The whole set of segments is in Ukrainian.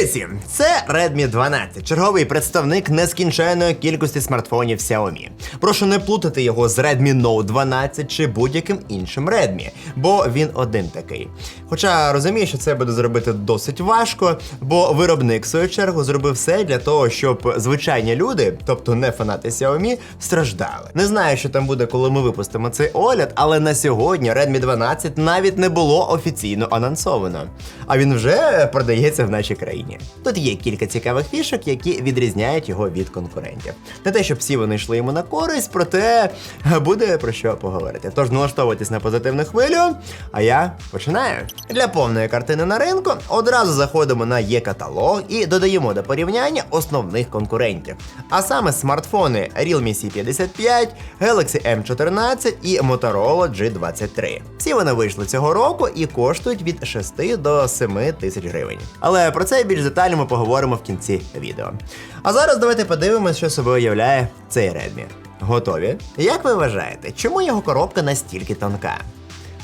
Друзі, це Redmi 12, черговий представник нескінченної кількості смартфонів Xiaomi. Прошу не плутати його з Redmi Note 12 чи будь-яким іншим Redmi, бо він один такий. Хоча розумію, що це буде зробити досить важко, бо виробник в свою чергу зробив все для того, щоб звичайні люди, тобто не фанати Xiaomi, страждали. Не знаю, що там буде, коли ми випустимо цей огляд, але на сьогодні Redmi 12 навіть не було офіційно анонсовано. А він вже продається в нашій країні. Тут є кілька цікавих фішок, які відрізняють його від конкурентів. Не те, щоб всі вони йшли йому на користь, проте буде про що поговорити. Тож налаштовуйтесь на позитивну хвилю, а я починаю. Для повної картини на ринку одразу заходимо на є-каталог і додаємо до порівняння основних конкурентів. А саме смартфони Realme C55, Galaxy M14 і Motorola G23. Всі вони вийшли цього року і коштують від 6 до 7 тисяч гривень. Але про це більш детально ми поговоримо в кінці відео. А зараз давайте подивимося, що собою уявляє цей Redmi. Готові? Як ви вважаєте, чому його коробка настільки тонка?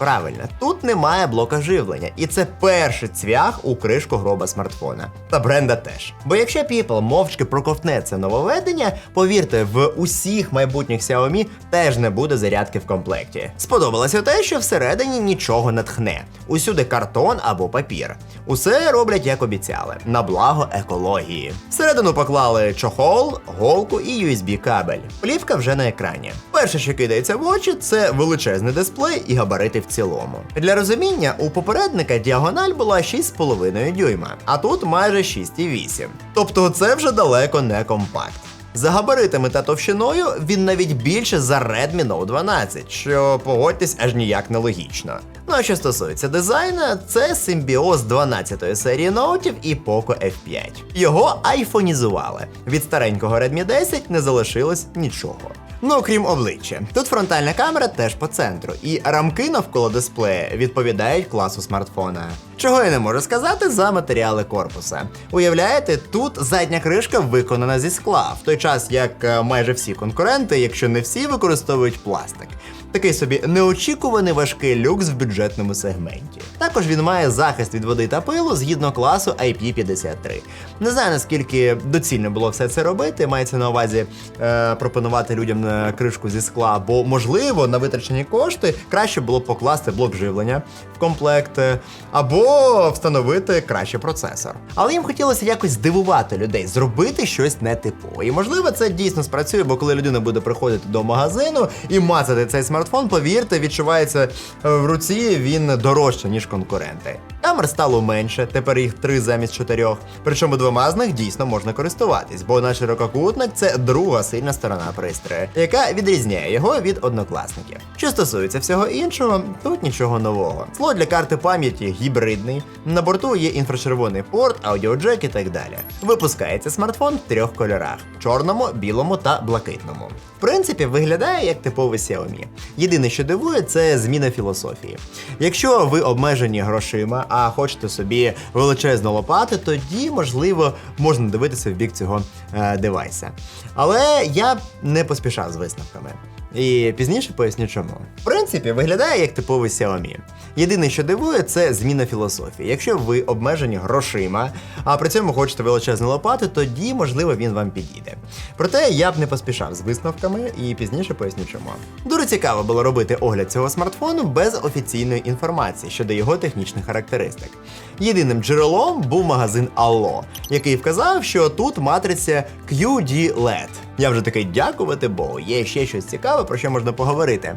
Правильно, тут немає блока живлення, і це перший цвях у кришку гроба смартфона. Та бренда теж. Бо якщо People мовчки проковтне це нововведення, повірте, в усіх майбутніх Xiaomi теж не буде зарядки в комплекті. Сподобалося те, що всередині нічого не тхне. Усюди картон або папір. Усе роблять як обіцяли, на благо екології. Всередину поклали чохол, голку і USB кабель. Плівка вже на екрані. Перше, що кидається в очі, це величезний дисплей і габарити в цілому. Для розуміння, у попередника діагональ була 6,5 дюйма, а тут майже 6,8. Тобто це вже далеко не компакт. За габаритами та товщиною він навіть більше за Redmi Note 12, що погодьтесь аж ніяк нелогічно. Ну а що стосується дизайна, це симбіоз 12-ї серії ноутів і Poco F5. Його айфонізували. Від старенького Redmi 10 не залишилось нічого. Ну, окрім обличчя, тут фронтальна камера теж по центру, і рамки навколо дисплея відповідають класу смартфона. Чого я не можу сказати за матеріали корпуса. Уявляєте, тут задня кришка виконана зі скла, в той час як е, майже всі конкуренти, якщо не всі, використовують пластик. Такий собі неочікуваний важкий люкс в бюджетному сегменті. Також він має захист від води та пилу згідно класу IP53. Не знаю наскільки доцільно було все це робити. Мається на увазі е, пропонувати людям е, кришку зі скла, бо можливо на витрачені кошти краще було покласти блок живлення в комплект е, або встановити краще процесор. Але їм хотілося якось здивувати людей, зробити щось нетипове. І можливо це дійсно спрацює, бо коли людина буде приходити до магазину і мацати цей смартфон, повірте, відчувається е, в руці він дорожче, ніж конкуренти. Камер стало менше, тепер їх три замість чотирьох. Причому двома з них дійсно можна користуватись, бо наш ширококутник це друга сильна сторона пристрою, яка відрізняє його від однокласників. Що стосується всього іншого, тут нічого нового. Слот для карти пам'яті гібридний. На борту є інфрачервоний порт, аудіоджек і так далі. Випускається смартфон в трьох кольорах: чорному, білому та блакитному. В принципі, виглядає як типовий Xiaomi. Єдине, що дивує, це зміна філософії. Якщо ви обмежені грошима, а хочете собі величезну лопату, тоді, можливо, можна дивитися в бік цього е, девайса. Але я не поспішав з висновками. І пізніше поясню чому. В принципі, виглядає як типовий Xiaomi. Єдине, що дивує, це зміна філософії. Якщо ви обмежені грошима, а при цьому хочете величезну лопату, тоді, можливо, він вам підійде. Проте я б не поспішав з висновками і пізніше поясню чому. Дуже цікаво було робити огляд цього смартфону без офіційної інформації щодо його технічних характеристик. Єдиним джерелом був магазин Allo, який вказав, що тут матриця QD LED. Я вже такий дякувати Богу, є ще щось цікаве, про що можна поговорити.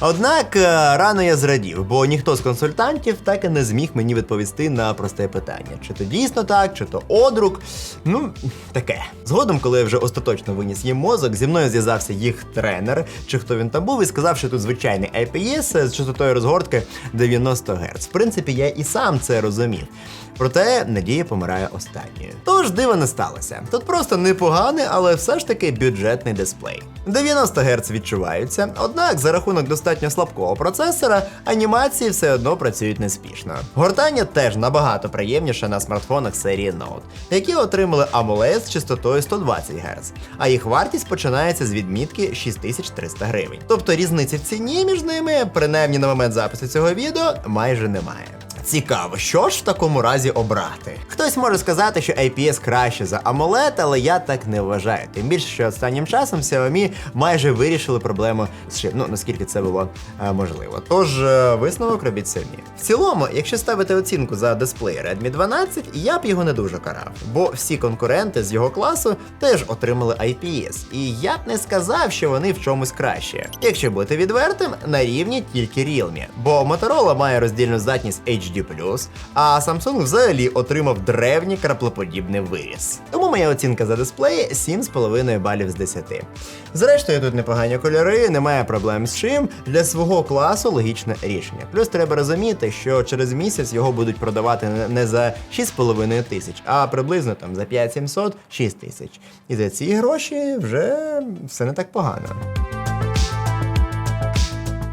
Однак е, рано я зрадів, бо ніхто з консультантів так і не зміг мені відповісти на просте питання: чи то дійсно так, чи то одрук. Ну, таке. Згодом, коли я вже остаточно виніс їм мозок, зі мною зв'язався їх тренер, чи хто він там був, і сказав, що тут звичайний IPS з частотою розгортки 90 Гц. В принципі, я і сам це розумів. Проте надія помирає останньою. Тож дива не сталося. Тут просто непоганий, але все ж таки бюджетний дисплей. 90 Гц відчуваються, однак за рахунок достатньо слабкого процесора анімації все одно працюють неспішно. Гортання теж набагато приємніше на смартфонах серії Note, які отримали AMOLED з частотою 120 Гц, а їх вартість починається з відмітки 6300 гривень. Тобто різниці в ціні між ними, принаймні на момент запису цього відео, майже немає. Цікаво, що ж в такому разі обрати? Хтось може сказати, що IPS краще за AMOLED, але я так не вважаю. Тим більше, що останнім часом Xiaomi майже вирішили проблему з шим, ну наскільки це було е, можливо. Тож е, висновок робіть самі. В цілому, якщо ставити оцінку за дисплей Redmi 12, я б його не дуже карав, бо всі конкуренти з його класу теж отримали IPS, і я б не сказав, що вони в чомусь краще. Якщо бути відвертим, на рівні тільки Realme, бо Motorola має роздільну здатність HD+, а Samsung взагалі отримав древній краплоподібний виріс. Тому моя оцінка за дисплей 7,5 балів з 10. Зрештою, тут непогані кольори, немає проблем з чим. Для свого класу логічне рішення. Плюс треба розуміти, що через місяць його будуть продавати не- не за 6,5 тисяч, а приблизно там за 5700 6 тисяч. І за ці гроші вже все не так погано.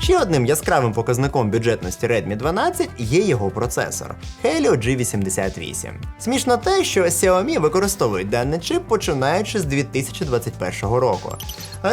Ще одним яскравим показником бюджетності Redmi 12 є його процесор Helio G88. Смішно те, що Xiaomi використовують даний чип починаючи з 2021 року.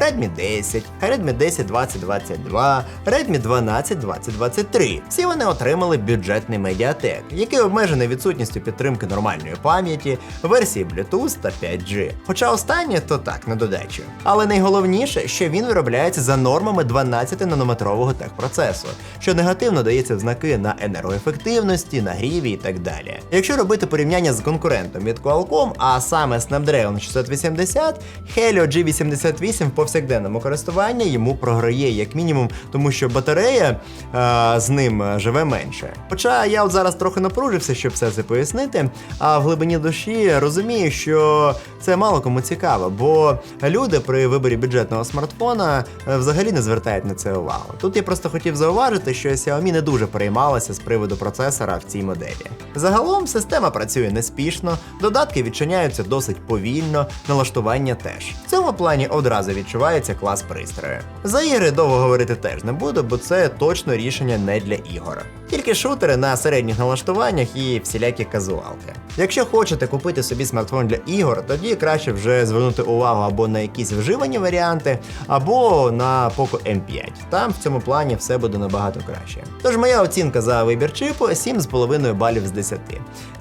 Redmi 10, Redmi 10 2022, Redmi 12 2023. Всі вони отримали бюджетний медіатек, який обмежений відсутністю підтримки нормальної пам'яті, версії Bluetooth та 5G. Хоча останнє то так, на додачу. Але найголовніше, що він виробляється за нормами 12-нанометрового техпроцесу, що негативно дається в знаки на енергоефективності, нагріві і так далі. Якщо робити порівняння з конкурентом від Qualcomm, а саме Snapdragon 680, Helio G88 в повсякденному користуванні йому програє як мінімум, тому що батарея е, з ним е, живе менше. Хоча я от зараз трохи напружився, щоб все це пояснити, а в глибині душі розумію, що це мало кому цікаво, бо люди при виборі бюджетного смартфона е, взагалі не звертають на це увагу. Тут я просто хотів зауважити, що Xiaomi не дуже переймалася з приводу процесора в цій моделі. Загалом система працює неспішно, додатки відчиняються досить повільно, налаштування теж. В цьому плані одразу відчувається клас пристрою. За ігри довго говорити теж не буду, бо це точно рішення не для ігор. Тільки шутери на середніх налаштуваннях і всілякі казуалки. Якщо хочете купити собі смартфон для ігор, тоді краще вже звернути увагу або на якісь вживані варіанти, або на Poco M5. Там в цьому плані все буде набагато краще. Тож моя оцінка за вибір чипу 7,5 балів з 10.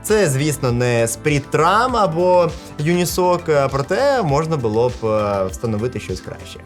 Це, звісно, не Sprint Tram або Unisoc, проте можна було б е, встановити щось краще.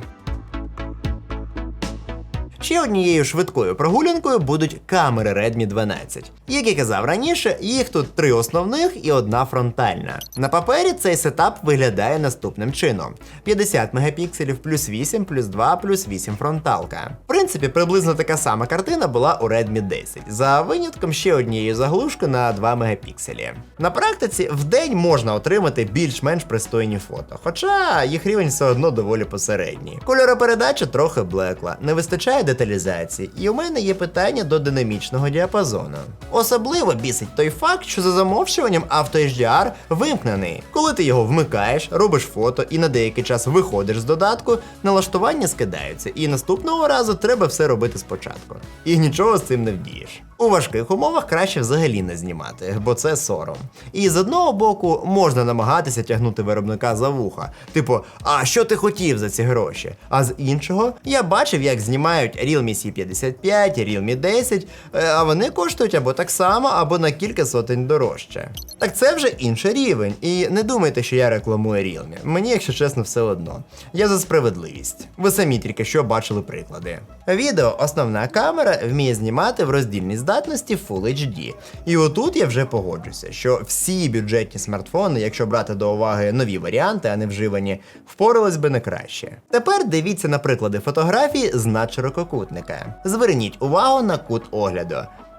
Ще однією швидкою прогулянкою будуть камери Redmi 12. Як і казав раніше, їх тут три основних і одна фронтальна. На папері цей сетап виглядає наступним чином: 50 мегапікселів плюс 8 плюс 2 плюс 8 фронталка. В принципі, приблизно така сама картина була у Redmi 10, за винятком ще однієї заглушки на 2 мегапікселі. На практиці в день можна отримати більш-менш пристойні фото, хоча їх рівень все одно доволі посередній. Кольоропередача трохи блекла, не вистачає деталізації, і у мене є питання до динамічного діапазону. Особливо бісить той факт, що за замовчуванням Auto HDR вимкнений. Коли ти його вмикаєш, робиш фото і на деякий час виходиш з додатку, налаштування скидаються, і наступного разу треба все робити спочатку. І нічого з цим не вдієш. У важких умовах краще взагалі не знімати, бо це сором. І з одного боку можна намагатися тягнути виробника за вуха, типу, а що ти хотів за ці гроші? А з іншого, я бачив, як знімають Realme C55, Realme 10, е, а вони коштують або так само, або на кілька сотень дорожче. Так це вже інший рівень. І не думайте, що я рекламую Realme. Мені, якщо чесно, все одно. Я за справедливість. Ви самі тільки що бачили приклади. Відео основна камера вміє знімати в роздільній здатності Full HD. І отут я вже погоджуся, що всі бюджетні смартфони, якщо брати до уваги нові варіанти, а не вживані, впорались би не краще. Тепер дивіться на приклади фотографій з надширококутника. Зверніть увагу на кут огляду.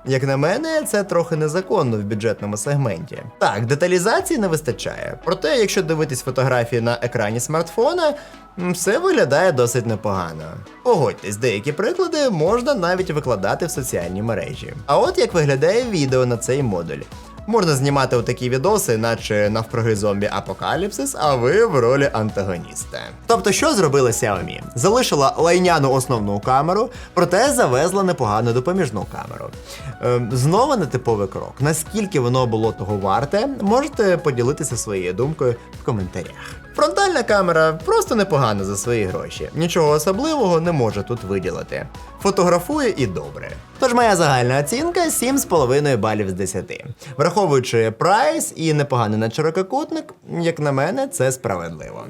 Як на мене, це трохи незаконно в бюджетному сегменті. Так, деталізації не вистачає. Проте, якщо дивитись фотографії на екрані смартфона, все виглядає досить непогано. Погодьтесь, деякі приклади можна навіть викладати в соціальні мережі. А от як виглядає відео на цей модуль. Можна знімати отакі відоси, наче навкруги зомбі апокаліпсис, а ви в ролі антагоніста. Тобто, що зробила Xiaomi? Залишила лайняну основну камеру, проте завезла непогану допоміжну камеру. Ем, знову нетиповий крок. Наскільки воно було того варте, можете поділитися своєю думкою в коментарях. Фронтальна камера просто непогана за свої гроші. Нічого особливого не може тут виділити. Фотографує і добре. Тож моя загальна оцінка 7,5 балів з 10. Враховуючи прайс і непоганий начерококутник, як на мене, це справедливо.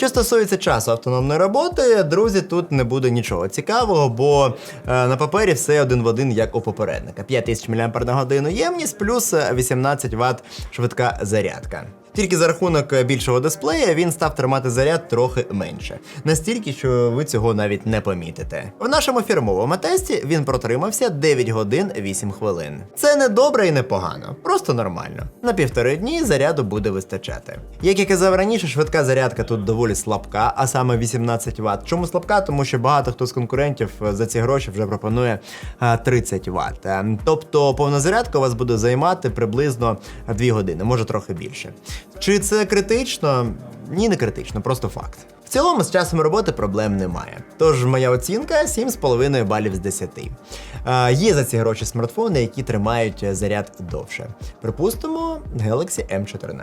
Що стосується часу автономної роботи, друзі, тут не буде нічого цікавого, бо е, на папері все один в один, як у попередника. 5000 мАч ємність плюс 18 Вт швидка зарядка. Тільки за рахунок більшого дисплея він став тримати заряд трохи менше, настільки, що ви цього навіть не помітите. В нашому фірмовому тесті він протримався 9 годин 8 хвилин. Це не добре і не погано, просто нормально. На півтори дні заряду буде вистачати. Як я казав раніше, швидка зарядка тут доволі слабка, а саме 18 Вт. Чому слабка? Тому що багато хто з конкурентів за ці гроші вже пропонує 30 Вт. Е, Тобто повна зарядка у вас буде займати приблизно 2 години, може трохи більше. Чи це критично? Ні, не критично, просто факт. В цілому з часом роботи проблем немає. Тож моя оцінка 7,5 балів з 10. Е, є за ці гроші смартфони, які тримають заряд довше. Припустимо, Galaxy M14.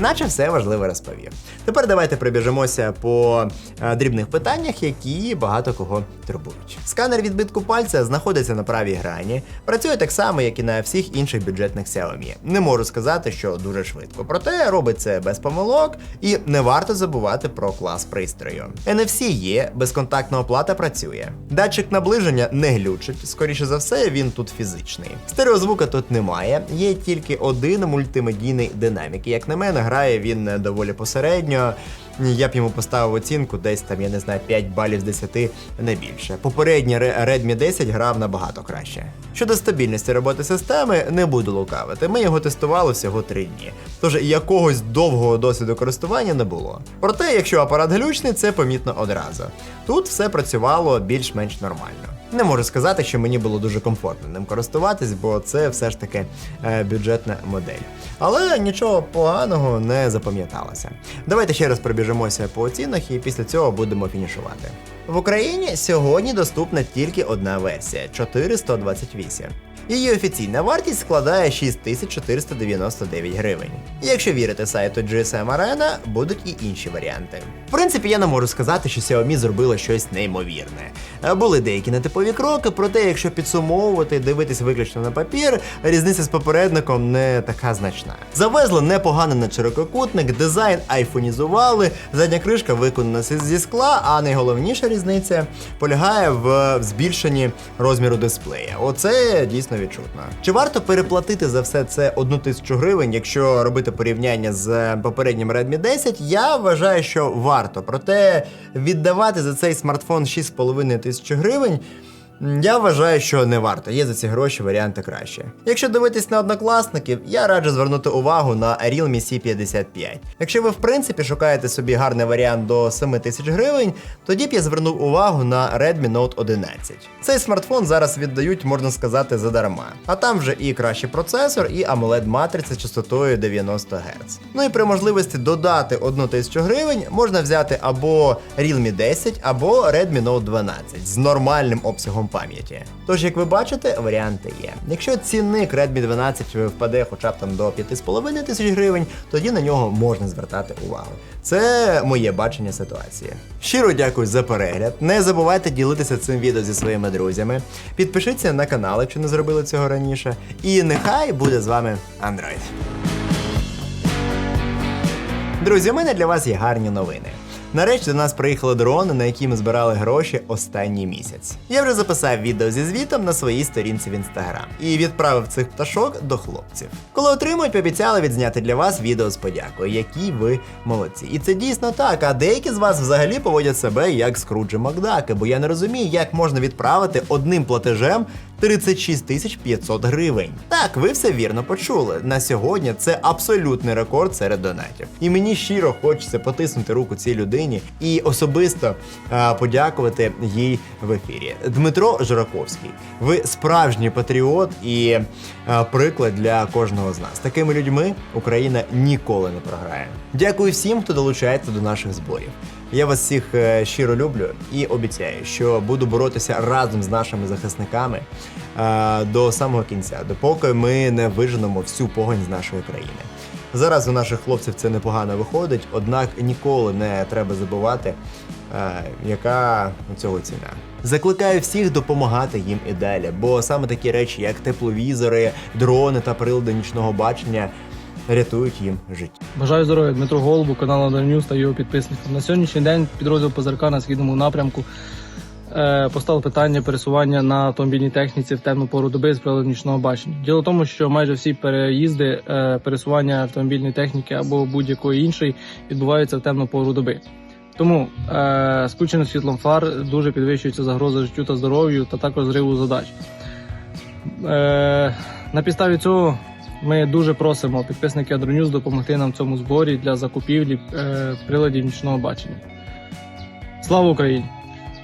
Наче все важливе розповів. Тепер давайте прибіжимося по е, дрібних питаннях, які багато кого турбують. Сканер відбитку пальця знаходиться на правій грані, працює так само, як і на всіх інших бюджетних Xiaomi. Не можу сказати, що дуже швидко, проте робить це без помилок, і не варто забувати про клас пристрою. NFC є, безконтактна оплата працює. Датчик наближення не глючить, скоріше за все, він тут фізичний. Стереозвука тут немає, є тільки один мультимедійний динамік. Як на мене, грає він доволі посередньо. Я б йому поставив оцінку десь там, я не знаю, 5 балів з 10, не більше. Попередній Re- Redmi 10 грав набагато краще. Щодо стабільності роботи системи, не буду лукавити. Ми його тестували всього 3 дні. Тож якогось довгого досвіду користування не було. Проте, якщо апарат глючний, це помітно одразу. Тут все працювало більш-менш нормально. Не можу сказати, що мені було дуже комфортно ним користуватись, бо це все ж таки е, бюджетна модель. Але нічого поганого не запам'яталося. Давайте ще раз пробіжимося по оцінах і після цього будемо фінішувати. В Україні сьогодні доступна тільки одна версія 4128. Її офіційна вартість складає 6499 гривень. Якщо вірити сайту GSM Arena, будуть і інші варіанти. В принципі, я не можу сказати, що Xiaomi зробила щось неймовірне. Були деякі нетипові кроки, проте, якщо підсумовувати, дивитись виключно на папір, різниця з попередником не така значна. Завезли непогано на ширококутник, дизайн айфонізували, задня кришка виконана зі скла, а найголовніша різниця полягає в збільшенні розміру дисплея. Оце дійсно відчутно. Чи варто переплатити за все це одну тисячу гривень, якщо робити порівняння з попереднім Redmi 10? Я вважаю, що варто. Проте віддавати за цей смартфон 6,5 тисячі гривень. Я вважаю, що не варто. Є за ці гроші варіанти краще. Якщо дивитись на однокласників, я раджу звернути увагу на Realme C55. Якщо ви в принципі шукаєте собі гарний варіант до 7 тисяч гривень, тоді б я звернув увагу на Redmi Note 11. Цей смартфон зараз віддають, можна сказати, задарма. А там вже і кращий процесор, і amoled матриця частотою 90 Гц. Ну і при можливості додати 1 тисячу гривень можна взяти або Realme 10, або Redmi Note 12 з нормальним обсягом пам'яті. Тож, як ви бачите, варіанти є. Якщо цінник Redmi 12 впаде хоча б там до 5,5 тисяч гривень, тоді на нього можна звертати увагу. Це моє бачення ситуації. Щиро дякую за перегляд. Не забувайте ділитися цим відео зі своїми друзями. Підпишіться на канал, якщо не зробили цього раніше. І нехай буде з вами Android. Друзі, у мене для вас є гарні новини. Нарешті до нас приїхали дрони, на які ми збирали гроші останній місяць. Я вже записав відео зі звітом на своїй сторінці в інстаграм і відправив цих пташок до хлопців. Коли отримують, пообіцяли відзняти для вас відео з подякою, які ви молодці. І це дійсно так. А деякі з вас взагалі поводять себе як Скруджі Макдаки, бо я не розумію, як можна відправити одним платежем 36 тисяч 500 гривень. Так, ви все вірно почули. На сьогодні це абсолютний рекорд серед донатів. І мені щиро хочеться потиснути руку цій людині і особисто а, подякувати їй в ефірі. Дмитро Жураковський, ви справжній патріот і а, приклад для кожного з нас. Такими людьми Україна ніколи не програє. Дякую всім, хто долучається до наших зборів. Я вас всіх е, щиро люблю і обіцяю, що буду боротися разом з нашими захисниками е, до самого кінця, допоки ми не виженемо всю погонь з нашої країни. Зараз у наших хлопців це непогано виходить, однак ніколи не треба забувати, е, яка у цього ціна. Закликаю всіх допомагати їм і далі, бо саме такі речі, як тепловізори, дрони та прилади нічного бачення, рятують їм життя. Бажаю здоров'я Дмитро Голубу, каналу News та його підписникам. На сьогоднішній день підрозділ ПЗРК на східному напрямку е, поставив питання пересування на автомобільній техніці в темну пору доби з приладом нічного бачення. Діло в тому, що майже всі переїзди, е, пересування автомобільної техніки або будь-якої іншої відбуваються в темну пору доби. Тому е, скученим світлом фар дуже підвищується загроза життю та здоров'ю та також зриву задач. Е, на підставі цього ми дуже просимо підписники Адронюз допомогти нам в цьому зборі для закупівлі е, приладів нічного бачення. Слава Україні!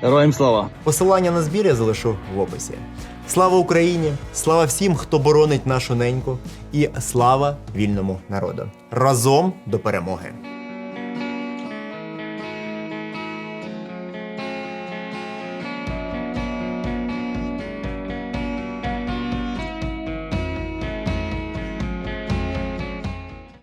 Героям слава! Посилання на збір я залишу в описі. Слава Україні! Слава всім, хто боронить нашу неньку, і слава вільному народу! Разом до перемоги!